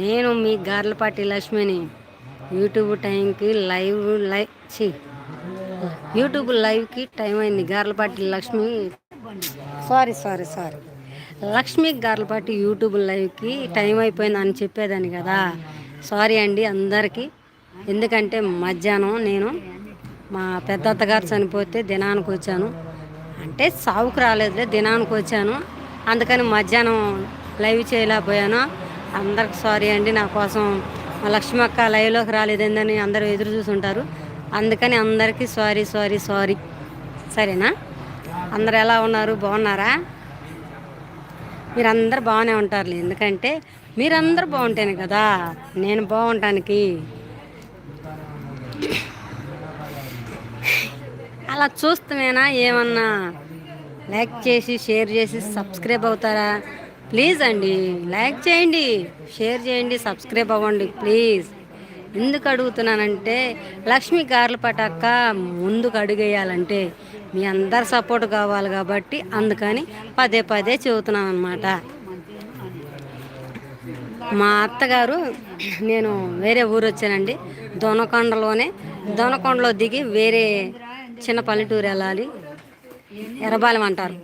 నేను మీ గార్లపాటి లక్ష్మిని యూట్యూబ్ టైంకి లైవ్ లైవ్ చి యూట్యూబ్ లైవ్కి టైం అయింది. Garlapati Lakshmi sorry sorry sorry. Lakshmi Garlapati YouTube లైవ్కి టైం అయిపోయింది అని చెప్పేదాన్ని కదా. సారీ అండి అందరికీ. ఎందుకంటే మధ్యాహ్నం నేను మా పెద్దత్త గారు చనిపోతే దినానికి వచ్చాను. అంటే సావుకు రాలేదులే దినానికి వచ్చాను. అందుకని మధ్యాహ్నం లైవ్ చేయలేకపోయాను. అందరికి సారీ అండి. నా కోసం మా లక్ష్మి అక్క లైవ్లోకి రాలేదేందని అందరూ ఎదురు చూసుంటారు. అందుకని అందరికీ సారీ సారీ సారీ. సరేనా? అందరు ఎలా ఉన్నారు? బాగున్నారా? మీరందరూ బాగానే ఉంటారులే. ఎందుకంటే మీరందరూ బాగుంటేనే కదా. నేను బాగుంటానికి. అలా చూస్తున్నానా ఏమన్నా లైక్ చేసి షేర్ చేసి సబ్స్క్రైబ్ అవుతారా? ప్లీజ్ అండి లైక్ చేయండి షేర్ చేయండి సబ్స్క్రైబ్ అవ్వండి ప్లీజ్. ఎందుకు అడుగుతున్నానంటే లక్ష్మి గార్ల పటాక ముందుకు అడుగేయాలంటే మీ అందరు సపోర్ట్ కావాలి కాబట్టి అందుకని పదే పదే చెబుతున్నాను అనమాట మా అత్తగారు నేను వేరే ఊరు వచ్చానండి. దొనకొండలోనే దొనకొండలో దిగి వేరే చిన్న పల్లెటూరు వెళ్ళాలి. ఎర్రబాలెం అంటారు.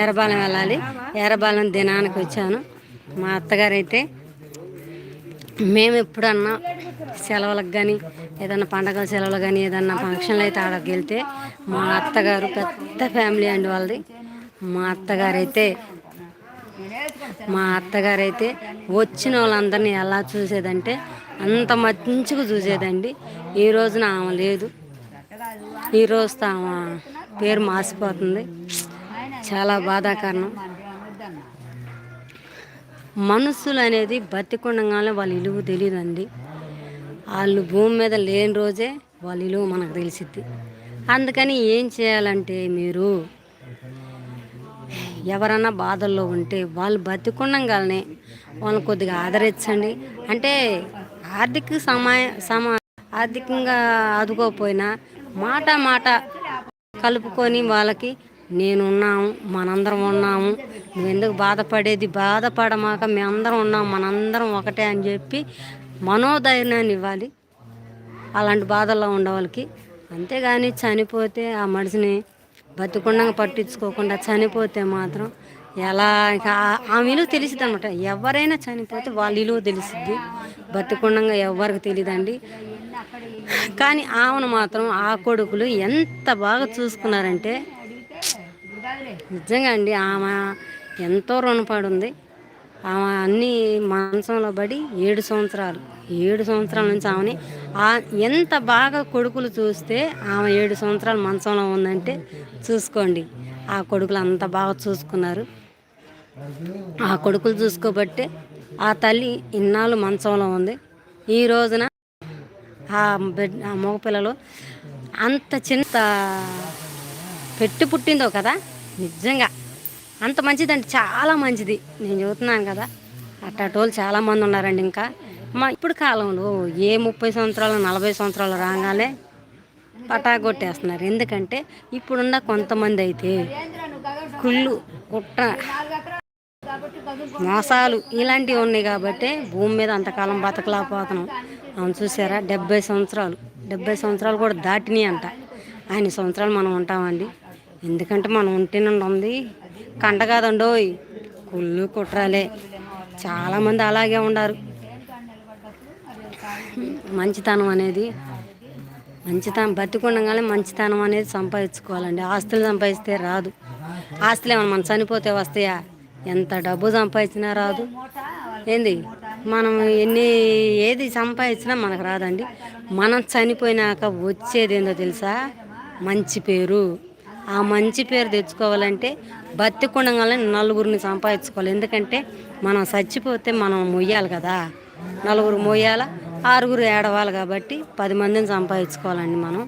ఎర్రబాలెం వెళ్ళాలి. ఎర్రబాలెం దినానికి వచ్చాను. మా అత్తగారు అయితే మేము ఎప్పుడన్నా సెలవులకు కానీ ఏదన్నా పండగల సెలవులు కానీ ఏదన్నా ఫంక్షన్లు అయితే ఆడకి వెళ్తే మా అత్తగారు పెద్ద ఫ్యామిలీ అండి వాళ్ళది. మా అత్తగారు అయితే మా అత్తగారు అయితే వచ్చిన వాళ్ళందరినీ ఎలా చూసేదంటే అంత మంచిగా చూసేదండి. ఈ రోజున ఆమె లేదు. ఈ రోజుతో ఆమె పేరు మాసిపోతుంది. చాలా బాధాకరణం. మనుషులు అనేది బతికుండగానే వాళ్ళ ఇలువ తెలియదండి వాళ్ళు భూమి మీద లేని రోజే వాళ్ళ ఇలువ మనకు తెలిసిద్ది. అందుకని ఏం చేయాలంటే మీరు ఎవరన్నా బాధల్లో ఉంటే వాళ్ళు బతికుండగానే వాళ్ళని కొద్దిగా ఆదరించండి. అంటే ఆర్థిక సమా సమా ఆర్థికంగా ఆదుకోకపోయినా మాట మాట కలుపుకొని వాళ్ళకి నేను ఉన్నాము మనందరం ఉన్నాము. నువ్వు ఎందుకు బాధపడేది? బాధపడమాక మేమందరం ఉన్నాము మనందరం ఒకటే అని చెప్పి మనోధైర్యాన్ని ఇవ్వాలి. అలాంటి బాధల్లో ఉండవాళ్ళకి. అంతేగాని చనిపోతే ఆ మనిషిని బతికుండగా పట్టించుకోకుండా చనిపోతే మాత్రం ఎలా ఇక ఆ- విలువ తెలిసింది అనమాట ఎవరైనా చనిపోతే వాళ్ళ విలువ తెలిసిద్ది. బతికుండగా ఎవరికి తెలియదండి. కానీ ఆమెను మాత్రం ఆ కొడుకులు ఎంత బాగా చూసుకున్నారంటే నిజంగా అండి ఆమె ఎంతో రుణపడి ఉంది ఆమె అన్ని మంచంలో పడి ఏడు సంవత్సరాలు ఏడు సంవత్సరాల నుంచి ఆమెని ఆ ఎంత బాగా కొడుకులు చూస్తే ఆమె ఏడు సంవత్సరాలు మంచంలో ఉందంటే చూసుకోండి. ఆ కొడుకులు అంత బాగా చూసుకున్నారు. ఆ కొడుకులు చూసుకోబట్టే ఆ తల్లి ఇన్నాళ్ళు మంచంలో ఉంది. ఈ రోజున ఆ బిడ్ ఆ మగపిల్లలు అంత చింత పెట్టి పుట్టిందో కదా? నిజంగా. అంత మంచిదండి చాలా మంచిది. నేను చూస్తున్నాను కదా అట్టటోళ్ళు చాలామంది ఉన్నారండి ఇంకా. మా ఇప్పుడు కాలంలో ఏ ముప్పై సంవత్సరాలు నలభై సంవత్సరాలు రాగానే పటా కొట్టేస్తున్నారు. ఎందుకంటే ఇప్పుడున్న కొంతమంది అయితే కుళ్ళు కుట్ర మోసాలు ఇలాంటివి ఉన్నాయి కాబట్టి భూమి మీద అంతకాలం బతకలేకపోతున్నాం. అవును చూసారా? డెబ్బై సంవత్సరాలు డెబ్బై సంవత్సరాలు కూడా దాటినాయి అంట. ఆయన సంవత్సరాలు మనం ఉంటామండి. ఎందుకంటే మనం ఉంటే నుండి ఉంది కంట కాదండోయ్ కుళ్ళు కుట్రాలే. చాలామంది అలాగే ఉన్నారు మంచితనం అనేది మంచితనం బతికుండగానే మంచితనం అనేది సంపాదించుకోవాలండి. ఆస్తులు సంపాదిస్తే రాదు. ఆస్తులు ఏమైనా మనం చనిపోతే వస్తాయా? ఎంత డబ్బు సంపాదించినా రాదు. ఏంది? మనం ఎన్ని ఏది సంపాదించినా మనకు రాదండి. మనం చనిపోయినాక వచ్చేది ఏందో తెలుసా? మంచి పేరు. ఆ మంచి పేరు తెచ్చుకోవాలంటే బతికుండగానే నలుగురిని సంపాదించుకోవాలి. ఎందుకంటే మనం చచ్చిపోతే మనం మొయ్యాలి కదా. నలుగురు మొయ్యాల ఆరుగురు ఏడవాలి కాబట్టి పది మందిని సంపాదించుకోవాలండి మనం.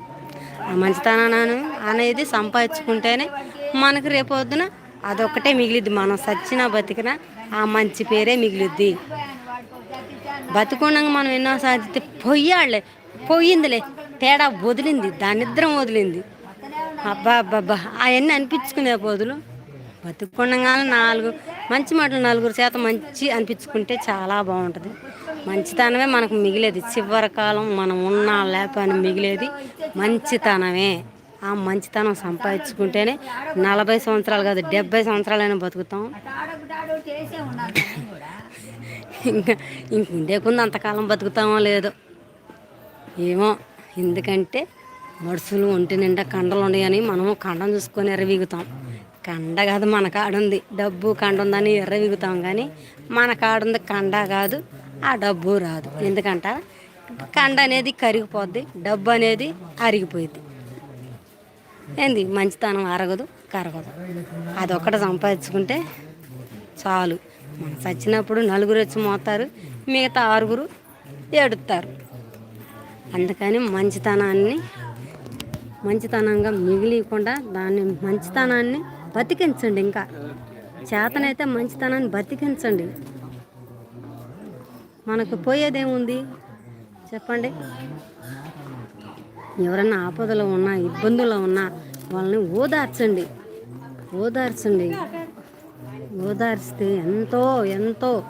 ఆ మంచితనాన్ని అనేది సంపాదించుకుంటేనే మనకు రేపొద్దున అదొక్కటే మిగిలిద్ది. మనం చచ్చినా బతికినా ఆ మంచి పేరే మిగిలిద్ది. బతికుండగా మనం ఎన్నో సాధిస్తే పొయ్యాళ్ళే పోయిందిలే తేడా వదిలింది దానిద్రం వదిలింది. అబ్బా అబ్బా అవన్నీ అనిపించుకునే బదులు బతుకుండగానే నాలుగు మంచి మాటలు నలుగురు చేత మంచి అనిపించుకుంటే చాలా బాగుంటుంది. మంచితనమే మనకు మిగిలేది. చివరి కాలం మనం ఉన్నా లేకపోయినా మిగిలేది మంచితనమే. ఆ మంచితనం సంపాదించుకుంటేనే నలభై సంవత్సరాలు కాదు డెబ్బై సంవత్సరాలైనా బతుకుతాం. ఇంకా ఇంక ఉండే అంతకాలం బతుకుతామో లేదో? ఏమో ఎందుకంటే మడుసులు ఒంటి నిండా కండలు ఉన్నాయని మనము కండం చూసుకొని ఎర్రవీగుతాం. కండ కాదు మన కాడుంది. డబ్బు కండ ఉందని ఎర్రవీగుతాం కానీ మన కాడుంది కండ కాదు ఆ డబ్బు రాదు. ఎందుకంట? కండ అనేది కరిగిపోద్ది డబ్బు అనేది అరిగిపోయింది ఏంది? మంచితనం అరగదు కరగదు. అదొక్కటి సంపాదించుకుంటే చాలు. మనం చచ్చినప్పుడు నలుగురు వచ్చి మోస్తారు మిగతా ఆరుగురు ఏడుస్తారు అందుకని మంచితనాన్ని మంచితనంగా మిగిలియకుండా దాన్ని మంచితనాన్ని బతికించండి ఇంకా. చేతనైతే మంచితనాన్ని బతికించండి. మనకు పోయేదేముంది? చెప్పండి. ఎవరైనా ఆపదలో ఉన్నా ఇబ్బందుల్లో ఉన్నా వాళ్ళని ఓదార్చండి. ఓదార్చండి. ఓదార్చితే ఎంతో ఎంతో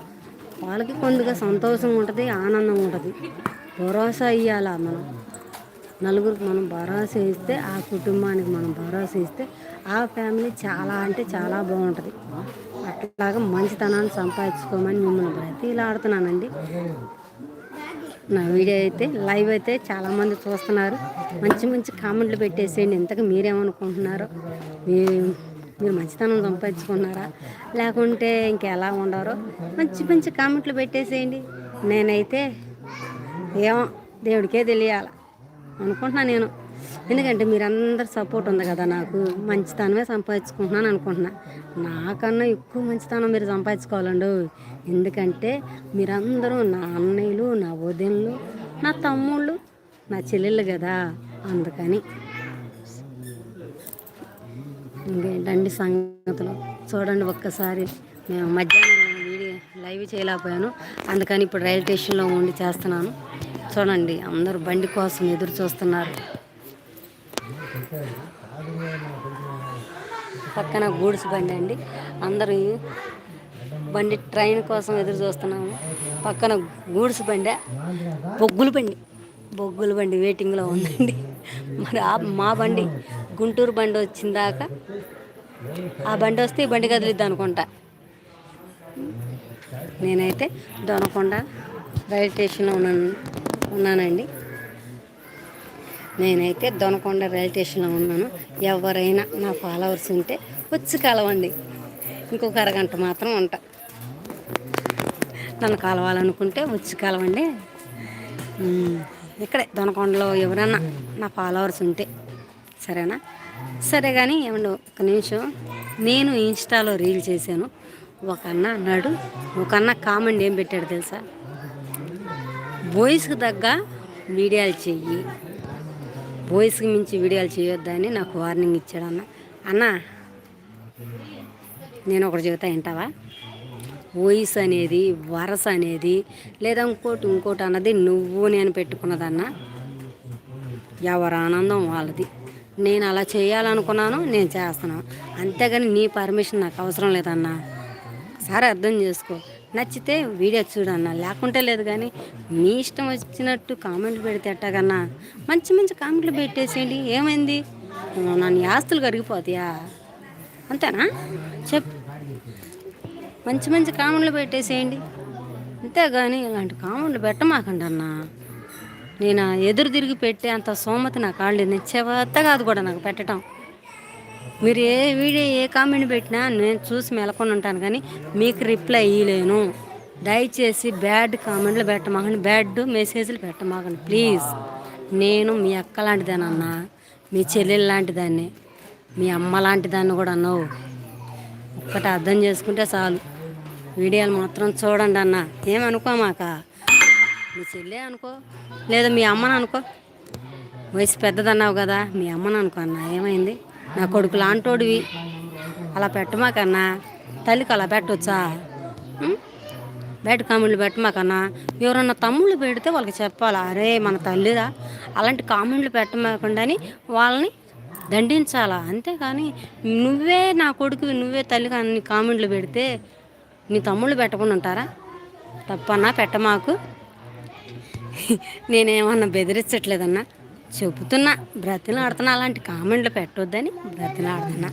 వాళ్ళకి కొద్దిగా సంతోషం ఉంటుంది ఆనందం ఉంటుంది. భరోసా ఇవ్వాలా మనం? నలుగురికి మనం భరోసా ఇస్తే ఆ కుటుంబానికి మనం భరోసా ఇస్తే ఆ ఫ్యామిలీ చాలా అంటే చాలా బాగుంటుంది. అట్లాగా మంచితనాన్ని సంపాదించుకోమని మిమ్మల్ని బ్రతిలాడుతున్నానండి నా వీడియో అయితే లైవ్ అయితే చాలామంది చూస్తున్నారు. మంచి మంచి కామెంట్లు పెట్టేసేయండి. ఇంతకు మీరేమనుకుంటున్నారో? మీ మీరు మంచితనం సంపాదించుకున్నారా? లేకుంటే ఇంకెలా ఉండారో మంచి మంచి కామెంట్లు పెట్టేసేయండి. నేనైతే ఏమో దేవుడికే తెలియాలి. అనుకుంటున్నాను నేను. ఎందుకంటే మీరందరు సపోర్ట్ ఉంది కదా నాకు. మంచితనమే సంపాదించుకుంటున్నాను అనుకుంటున్నా. నాకన్నా ఎక్కువ మంచితనం మీరు సంపాదించుకోవాలండి. ఎందుకంటే మీరందరూ నా అన్నయ్యలు నా వదినలు నా తమ్ముళ్ళు నా చెల్లెళ్ళు కదా. అందుకని ఇంకేంటండి సంగతులు? చూడండి ఒక్కసారి. మేము మధ్యాహ్నం వీడియో లైవ్ చేయలేకపోయాను. అందుకని ఇప్పుడు రైల్వే స్టేషన్లో ఉండి చేస్తున్నాను. చూడండి అందరూ బండి కోసం ఎదురు చూస్తున్నారు. పక్కన గూడ్స్ బండి అండి. అందరూ బండి ట్రైన్ కోసం ఎదురు చూస్తున్నాము. పక్కన గూడ్స్ బండి బొగ్గుల బండి. బొగ్గుల బండి వెయిటింగ్లో ఉందండి. మరి ఆ మా బండి గుంటూరు బండి వచ్చిందాక ఆ బండి వస్తే ఈ బండి కదిలిద్ది అనుకుంటా. నేనైతే దొనకొండ రైల్వే స్టేషన్లో ఉన్నాను. ఉన్నానండి. నేనైతే దొనకొండ రైల్వే స్టేషన్లో ఉన్నాను. ఎవరైనా నా ఫాలోవర్స్ ఉంటే వచ్చి కలవండి. ఇంకొక అరగంట మాత్రం ఉంటా. నన్ను కలవాలనుకుంటే వచ్చి కలవండి. ఇక్కడే దొనకొండలో ఎవరన్నా నా ఫాలోవర్స్ ఉంటే సరేనా? సరే కానీ ఏమండి ఒక నిమిషం. నేను ఇన్స్టాలో రీల్ చేశాను. ఒక అన్న అన్నాడు. ఒక అన్న కామెంట్ ఏం పెట్టాడు తెలుసా? బాయ్స్కి తగ్గ వీడియోలు చెయ్యి. బాయ్స్కి మించి వీడియోలు చేయొద్దని నాకు వార్నింగ్ ఇచ్చాడు అన్న అన్న నేను ఒకటి చెబుతా వింటావా? వాయిస్ అనేది వరస అనేది లేదా ఇంకోటి ఇంకోటి అన్నది నువ్వు నేను పెట్టుకున్నదన్న ఎవరి ఆనందం వాళ్ళది. నేను అలా చేయాలనుకున్నాను నేను చేస్తున్నాను. అంతేగాని నీ పర్మిషన్ నాకు అవసరం లేదన్నా. సరే అర్థం చేసుకో. నచ్చితే వీడియో చూడన్నా లేకుంటే లేదు కానీ మీ ఇష్టం వచ్చినట్టు కామెంట్లు పెడితే ఎట్టగన్నా మంచి మంచి కామెంట్లు పెట్టేసేయండి. ఏమైంది? నన్ను ఆస్తులు కరిగిపోతాయా? అంతేనా? చెప్పు. మంచి మంచి కామెంట్లు పెట్టేసేయండి. అంతేగాని ఇలాంటి కామెంట్లు పెట్టమాకండి అన్నా నేను ఎదురు తిరిగి పెట్టే అంత సోమతి నాకు కాళ్ళు నేను చెత్త కాదు కూడా నాకు పెట్టడం మీరు ఏ వీడియో ఏ కామెంట్ పెట్టినా నేను చూసి మెలకొని ఉంటాను కానీ మీకు రిప్లై ఇయ్యలేను. దయచేసి బ్యాడ్ కామెంట్లు పెట్టమాకండి. బ్యాడ్ మెసేజ్లు పెట్టమాకండి. ప్లీజ్ నేను మీ అక్క లాంటిదానన్నా మీ చెల్లెలు లాంటిదాన్ని. మీ అమ్మ లాంటిదాన్ని కూడా అన్నావు. ఒక్కటి అర్థం చేసుకుంటే చాలు. వీడియోలు మాత్రం చూడండి అన్న. ఏమనుకోమాక మీ చెల్లె అనుకో. లేదా మీ అమ్మని అనుకో. వయసు పెద్దదన్నావు కదా మీ అమ్మని అనుకో అన్న. ఏమైంది? నా కొడుకు లాంటోడివి. అలా పెట్టమాకన్నా తల్లికి అలా పెట్టవచ్చా బయట కామెంట్లు పెట్టమాకన్నా ఎవరన్నా తమ్ముళ్ళు పెడితే వాళ్ళకి చెప్పాలా? అరే మన తల్లిరా అలాంటి కామెంట్లు పెట్టమాకుండా వాళ్ళని దండించాలా? అంతేకాని నువ్వే నా కొడుకు నువ్వే తల్లి కానీ కామెంట్లు పెడితే నీ తమ్ముళ్ళు పెట్టకుండా ఉంటారా? తప్పన్నా పెట్టమాకు. నేనేమన్నా బెదిరించట్లేదన్నా? చెబుతున్నా బ్రతిలాడుతున్నా అలాంటి కామెంట్లు పెట్టొద్దని బ్రతిలాడుతున్నా.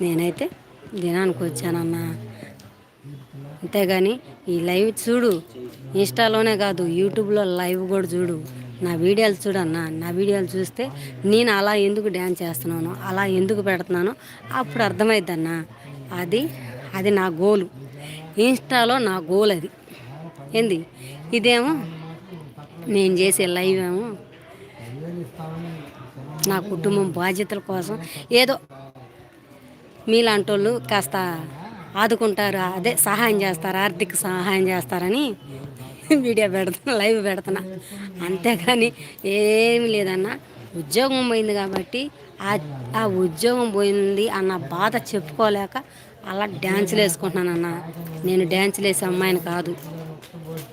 నేనైతే దినానికి వచ్చానన్నా. అంతేగాని ఈ లైవ్ చూడు ఇన్స్టాలోనే కాదు యూట్యూబ్లో లైవ్ కూడా చూడు. నా వీడియోలు చూడన్నా నా వీడియోలు చూస్తే నేను అలా ఎందుకు డ్యాన్స్ చేస్తున్నాను అలా ఎందుకు పెడుతున్నానో అప్పుడు అర్థమైద్దన్నా అది అది నా గోలు. ఇన్స్టాలో నా గోల్ అది ఏంది? ఇదేమో నేను చేసే లైవ్ ఏమో నా కుటుంబం బాధ్యతల కోసం ఏదో మీలాంటి వాళ్ళు కాస్త ఆదుకుంటారు అదే సహాయం చేస్తారు ఆర్థిక సహాయం చేస్తారని వీడియో పెడుతున్నా లైవ్ పెడుతున్నా. అంతేగాని ఏమి లేదన్నా ఉద్యోగం పోయింది కాబట్టి ఆ ఆ ఉద్యోగం పోయింది అన్న బాధ చెప్పుకోలేక అలా డ్యాన్సులు వేసుకుంటున్నానన్నా. నేను డ్యాన్సులు వేసే అమ్మాయిని కాదు.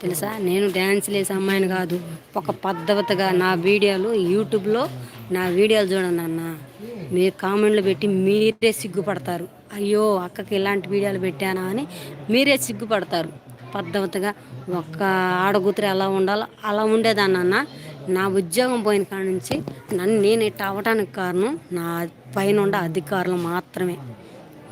తెలుసా? నేను డ్యాన్సులు వేసే అమ్మాయిని కాదు. ఒక పద్ధతిగా నా వీడియోలు యూట్యూబ్లో నా వీడియోలు చూడండి అన్న మీరు కామెంట్లు పెట్టి మీరే సిగ్గుపడతారు. అయ్యో అక్కకి ఇలాంటి వీడియోలు పెట్టానా అని మీరే సిగ్గుపడతారు. పద్ధతిగా ఒక్క ఆడకూతురు ఎలా ఉండాలో అలా ఉండేదాన్న నా ఉద్యోగం పోయిన కాడ నుంచి నన్ను నేను ఇట్ట అవ్వటానికి కారణం నా పైన ఉండే అధికారులు మాత్రమే.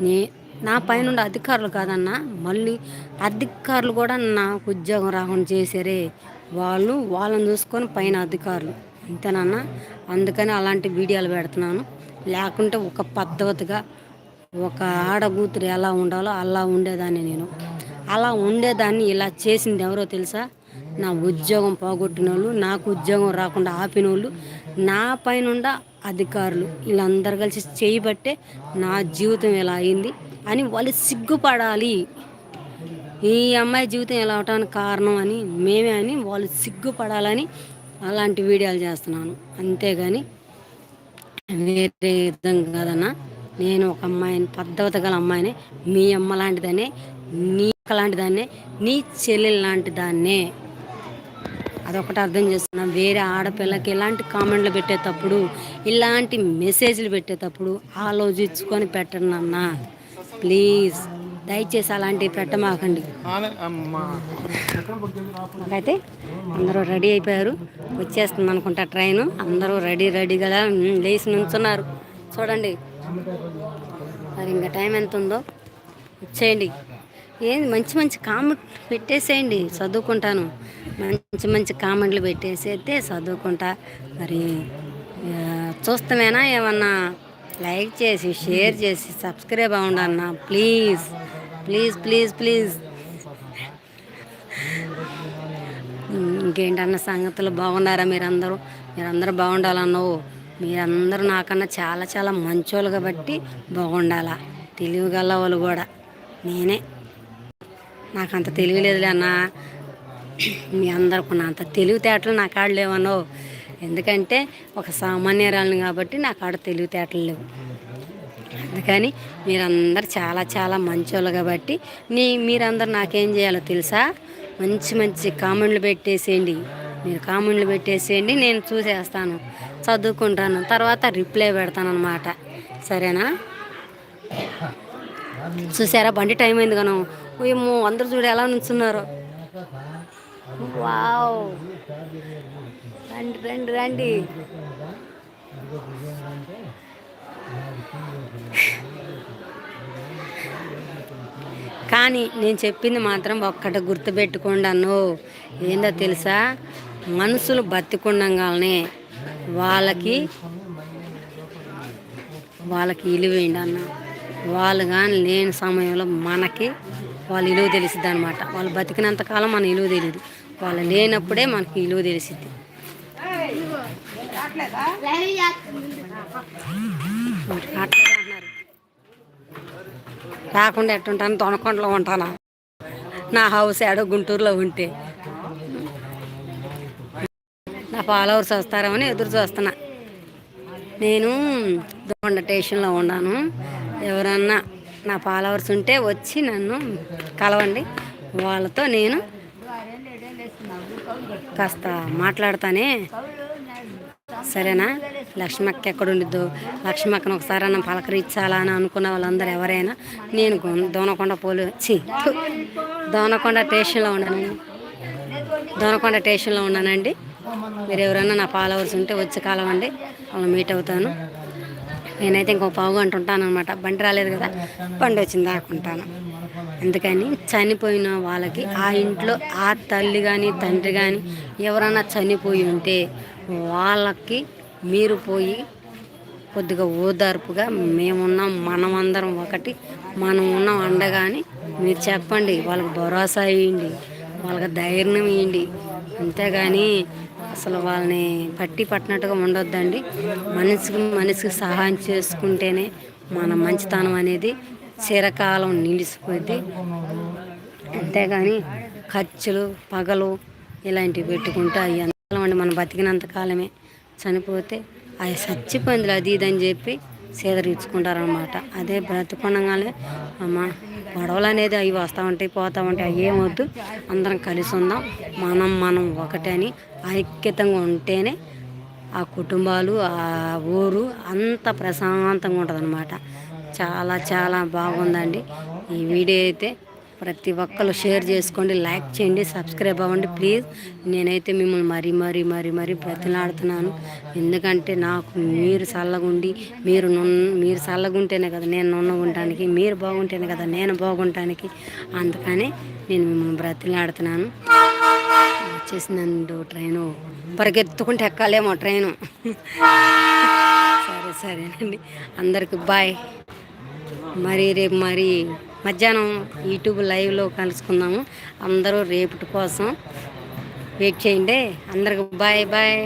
నే నా పైన ఉండే అధికారులు కాదన్నా మళ్ళీ అధికారులు కూడా నాకు ఉద్యోగం రాకుండా చేశారే. వాళ్ళు వాళ్ళని చూసుకొని పైన అధికారులు. ఇంతేనన్నా అందుకని అలాంటి వీడియోలు పెడుతున్నాను. లేకుంటే ఒక పద్ధతిగా ఒక ఆడకూతురు ఎలా ఉండాలో అలా ఉండేదాన్ని నేను. అలా ఉండేదాన్ని ఇలా చేసింది ఎవరో తెలుసా? నా ఉద్యోగం పోగొట్టిన వాళ్ళు నాకు ఉద్యోగం రాకుండా ఆపిన వాళ్ళు నా పైన అధికారులు వీళ్ళందరూ కలిసి చేయబట్టే నా జీవితం ఎలా అయింది అని వాళ్ళు సిగ్గుపడాలి. ఈ అమ్మాయి జీవితం ఎలా అవటానికి కారణం అని మేమే అని వాళ్ళు సిగ్గుపడాలని అలాంటి వీడియోలు చేస్తున్నాను. అంతేగాని వేరే విధం కాదన్నా నేను ఒక అమ్మాయిని పద్ధతి గల అమ్మాయిని మీ అమ్మ లాంటిదనే నీ అక్క లాంటిదాన్నే నీ చెల్లెలు లాంటి దాన్నే అదొకటి అర్థం చేస్తున్నాం వేరే ఆడపిల్లకి ఇలాంటి కామెంట్లు పెట్టేటప్పుడు ఇలాంటి మెసేజ్లు పెట్టేటప్పుడు ఆలోచించుకొని పెట్టండి అన్న. ప్లీజ్ దయచేసి అలాంటివి పెట్టమాకండి. నాకైతే అందరూ రెడీ అయిపోయారు. వచ్చేస్తుంది అనుకుంటా ట్రైన్. అందరూ రెడీ రెడీ కదా. లేచి నుంచున్నారు. చూడండి. మరి ఇంకా టైం ఎంత ఉందో వచ్చేయండి. ఏంది మంచి మంచి కామెంట్ పెట్టేసేయండి చదువుకుంటాను. మంచి మంచి కామెంట్లు పెట్టేసేస్తే చదువుకుంటా. మరి చూస్తామేనా? ఏమన్నా లైక్ చేసి షేర్ చేసి సబ్స్క్రైబ్ అవ్వండి ప్లీజ్. Please please please. ఇంకేంటన్న సంగతులు? బాగున్నారా మీరందరూ? మీరందరూ బాగుండాలన్నావు? మీరందరూ నాకన్నా చాలా చాలా మంచోళ్ళు కాబట్టి బాగుండాలా? తెలివిగల వాళ్ళు కూడా. నేనే. నాకు అంత తెలియలేదులే అన్న. మీ అందరికి అంత తెలివితేటలు నా కాడ లేవనో ఎందుకంటే ఒక సామాన్యరాలను కాబట్టి నా కాడ తెలివితేటలు లేవు. అందుకని మీరందరూ చాలా చాలా మంచోళ్ళు కాబట్టి నీ మీరందరూ నాకేం చేయాలో తెలుసా? మంచి మంచి కామెంట్లు పెట్టేసేయండి. మీరు కామెంట్లు పెట్టేసేయండి నేను చూసేస్తాను. చదువుకుంటాను తర్వాత రిప్లై పెడతాను అనమాట సరేనా? చూసారా? బండి టైం అయింది గను. ఏమో అందరు చూడు ఎలా నుంచున్నారు. వావ్. రండి రండి రండి. కానీ నేను చెప్పింది మాత్రం ఒక్కటి గుర్తుపెట్టుకోండి ఏందో తెలుసా? మనుషులు బతికుండగానే వాళ్ళకి వాళ్ళకి ఇలువేయండి అన్న. వాళ్ళు కానీ లేని సమయంలో మనకి వాళ్ళ ఇలువ తెలిసిద్ది అనమాట వాళ్ళు బతికినంత కాలం మన ఇలువ తెలియదు వాళ్ళు లేనప్పుడే మనకి ఇలువ తెలిసిద్ది. రాకుండా ఎట్టుంటాను? తొనకొండలో ఉంటానా? నా హౌస్ ఏడో గుంటూరులో ఉంటే. నా ఫాలోవర్స్ వస్తారేమని ఎదురు చూస్తున్నా. నేను దొండ స్టేషన్లో ఉన్నాను. ఎవరన్నా నా ఫాలోవర్స్ ఉంటే వచ్చి నన్ను కలవండి. వాళ్ళతో నేను కాస్త మాట్లాడతానే. సరేనా? లక్ష్మక్క ఎక్కడ ఉండిద్దో లక్ష్మక్కను ఒకసారి అన్న పలకరించాలా అని అనుకున్న వాళ్ళందరూ ఎవరైనా? నేను దోనకొండ పోలి చి దోనకొండ స్టేషన్లో ఉన్నానండి. దోనకొండ స్టేషన్లో ఉన్నానండి. మీరు ఎవరైనా నా ఫాలోవర్స్ ఉంటే వచ్చి కలవండి. వాళ్ళు మీట్ అవుతాను. నేనైతే ఇంకో పావు గంట ఉంటాను అనమాట బండి రాలేదు కదా బండి వచ్చింది దాకుంటాను అందుకని చనిపోయిన వాళ్ళకి ఆ ఇంట్లో ఆ తల్లి కానీ తండ్రి కానీ ఎవరైనా చనిపోయి ఉంటే వాళ్ళకి మీరు పోయి కొద్దిగా ఓదార్పుగా మేమున్నాం మనమందరం ఒకటి మనం ఉన్నాం అండగాని మీరు చెప్పండి వాళ్ళకి భరోసా ఇవ్వండి వాళ్ళకి ధైర్యం ఇవ్వండి అంతేగాని అసలు వాళ్ళని పట్టి పట్టినట్టుగా ఉండొద్దండి. మనిషికి మనిషికి సహాయం చేసుకుంటేనే మన మంచితనం అనేది చిరకాలం నిలిచిపోద్ది. అంతేగాని ఖర్చులు పగలు ఇలాంటివి పెట్టుకుంటే అవి ఎంతకాలం అండి మనం బతికినంత కాలమే చనిపోతే అవి చచ్చిపోయింది అది ఇది అని చెప్పి సేదరించుకుంటారనమాట అదే బ్రతుకుండగానే అమ్మ గొడవలు అనేది అవి వస్తూ ఉంటాయి పోతూ ఉంటాయి అవి ఏమొద్దు. అందరం కలిసి ఉందాం. మనం మనం ఒకటే అని ఐక్యతంగా ఉంటేనే ఆ కుటుంబాలు ఆ ఊరు అంత ప్రశాంతంగా ఉంటుంది చాలా చాలా బాగుందండి. ఈ వీడియో అయితే ప్రతి ఒక్కరు షేర్ చేసుకోండి లైక్ చేయండి సబ్స్క్రైబ్ అవ్వండి. ప్లీజ్ నేనైతే మిమ్మల్ని మరీ మరీ మరీ మరీ బ్రతిలాడుతున్నాను. ఎందుకంటే నాకు మీరు చల్లగుండి మీరు నున్- మీరు చల్లగుంటేనే కదా నేను నున్నగుంటానికి మీరు బాగుంటేనే కదా నేను బాగుంటానికి. అందుకని నేను మిమ్మల్ని బ్రతిలాడుతున్నాను. వచ్చేసిందండు ట్రైను. పరిగెత్తుకుంటే ఎక్కాలేమో ట్రైను. సరే సరేనండి. అందరికి బాయ్. మరి రేపు మరి మధ్యాహ్నం యూట్యూబ్ లైవ్లో కలుసుకుందాము. అందరూ రేపటి కోసం వెయిట్ చేయండి. అందరికి బాయ్ బాయ్.